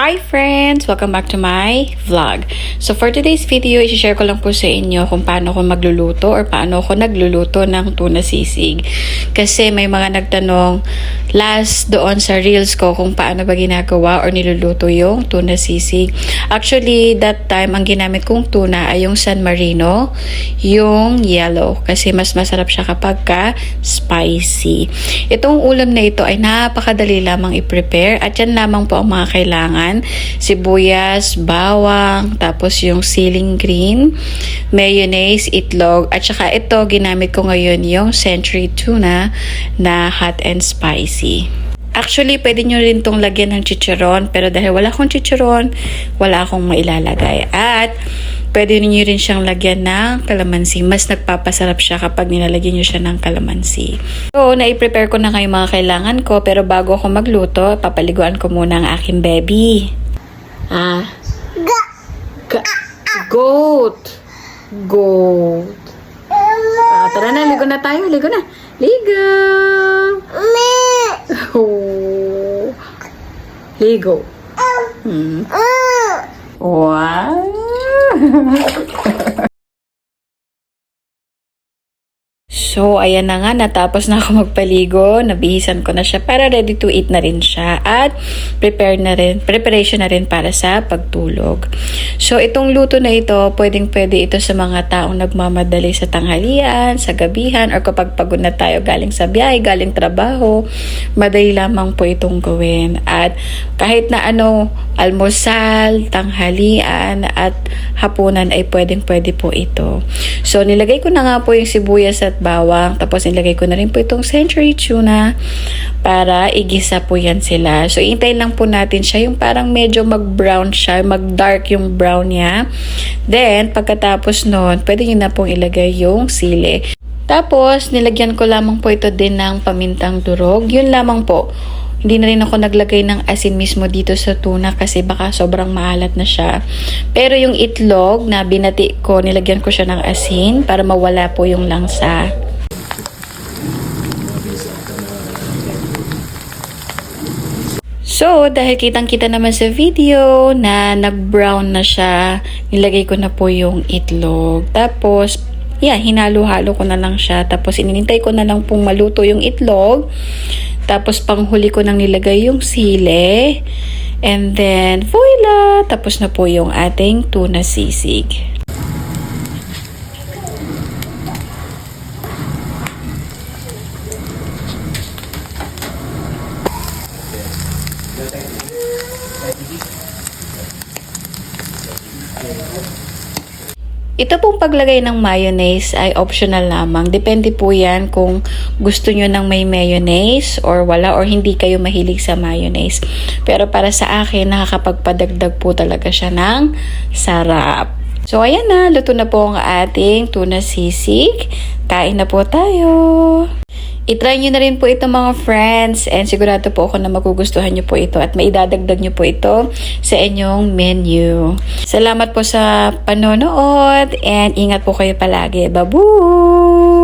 Hi friends! Welcome back to my vlog. So for today's video, i-share ko lang po sa inyo kung paano ko magluluto or paano ko nagluluto ng tuna sisig. Kasi may mga nagtanong last doon sa reels ko kung paano ba ginagawa or niluluto yung tuna sisig. Actually, that time ang ginamit kong tuna ay yung San Marino, yung yellow. Kasi mas masarap siya kapag ka spicy. Itong ulam na ito ay napakadali lamang i-prepare at yan lamang po ang mga kailangan sibuyas, bawang, tapos yung ceiling green, mayonnaise, itlog, at saka ito, ginamit ko ngayon yung century tuna na hot and spicy. Actually, pwede nyo rin tong lagyan ng chicharon, pero dahil wala akong chicharon, wala akong mailalagay. At, pwede nyo rin siyang lagyan ng kalamansi. Mas nagpapasarap siya kapag nilalagyan nyo siya ng kalamansi. So, na-prepare ko na kayo mga kailangan ko, pero bago ako magluto, papaliguan ko muna ang aking baby. Ah. Ga- goat. Goat. Ah, tara na, ligo na tayo. Ligo na. Ligo. Oh. Ligo. Hmm. Wow. So, ayan na nga, natapos na ako magpaligo, nabihisan ko na siya para ready to eat na rin siya at prepare na rin, preparation na rin para sa pagtulog. So, itong luto na ito, pwedeng pwede ito sa mga taong nagmamadali sa tanghalian, sa gabihan, or kapag pagod na tayo galing sa biyahe, galing trabaho, madali lamang po itong gawin. At kahit na ano, almusal, tanghalian, at hapunan ay pwedeng pwede po ito. So, nilagay ko na nga po yung sibuyas at bawang. Tapos, nilagay ko na rin po itong century tuna para igisa po yan sila. So, intay lang po natin siya yung parang medyo mag-brown siya, mag-dark yung brown niya. Then, pagkatapos nun, pwede nyo na pong ilagay yung sili. Tapos, nilagyan ko lamang po ito din ng pamintang durog. Yun lamang po. Hindi na rin ako naglagay ng asin mismo dito sa tuna kasi baka sobrang maalat na siya. Pero yung itlog na binati ko, nilagyan ko siya ng asin para mawala po yung langsa. So, dahil kitang-kita naman sa video na nag-brown na siya, nilagay ko na po yung itlog. Tapos, yeah, hinalo-halo ko na lang siya. Tapos, inintay ko na lang pong maluto yung itlog. Tapos, panghuli ko nang nilagay yung sile. And then, voila! Tapos na po yung ating tuna sisig. Ito pong paglagay ng mayonnaise ay optional lamang. Depende po yan kung gusto nyo ng may mayonnaise or wala or hindi kayo mahilig sa mayonnaise. Pero para sa akin, nakakapagpadagdag po talaga siya ng sarap. So ayan na, luto na po ang ating tuna sisig. Kain na po tayo. I-try nyo na rin po ito mga friends and sigurado po ako na magugustuhan nyo po ito at maidadagdag nyo po ito sa inyong menu. Salamat po sa panonood and ingat po kayo palagi. Babu!